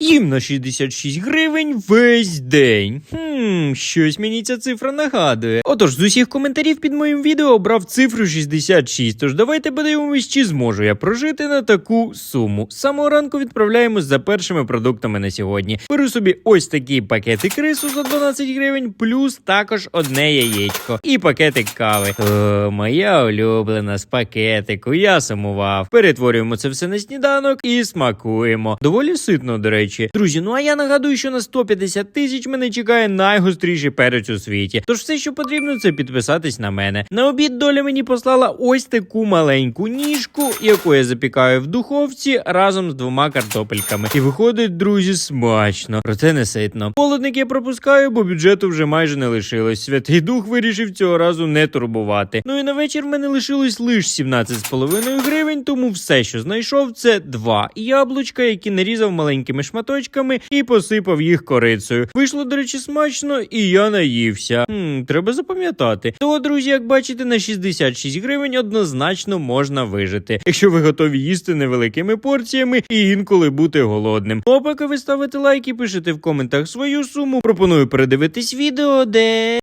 Їм на 66 гривень весь день. Хм, щось мені ця цифра нагадує. Отож, з усіх коментарів під моїм відео обрав цифру 66. Тож давайте подивимось, чи зможу я прожити на таку суму. З самого ранку відправляємось за першими продуктами на сьогодні. Беру собі ось такий пакетик рису за 12 гривень, плюс також одне яєчко і пакетик кави. О, моя улюблена з пакетику. Я сумував. Перетворюємо це все на сніданок і смакуємо. Доволі ситно, до речі. Друзі, ну а я нагадую, що на 150 тисяч мене чекає найгостріший перець у світі. Тож все, що потрібно, це підписатись на мене. На обід доля мені послала ось таку маленьку ніжку, яку я запікаю в духовці разом з двома картопельками. І виходить, друзі, смачно. Проте не ситно. Полудник я пропускаю, бо бюджету вже майже не лишилось. Святий дух вирішив цього разу не турбувати. Ну і на вечір в мене лишилось лише 17,5 гривень, тому все, що знайшов, це два яблучка, які нарізав маленькими шматочками і посипав їх корицею. Вийшло, до речі, смачно, і я наївся. Хм, треба запам'ятати. То, друзі, як бачите, на 66 гривень однозначно можна вижити, якщо ви готові їсти невеликими порціями і інколи бути голодним. Ну, а поки ви ставите лайк і пишете в коментах свою суму, пропоную передивитись відео, де.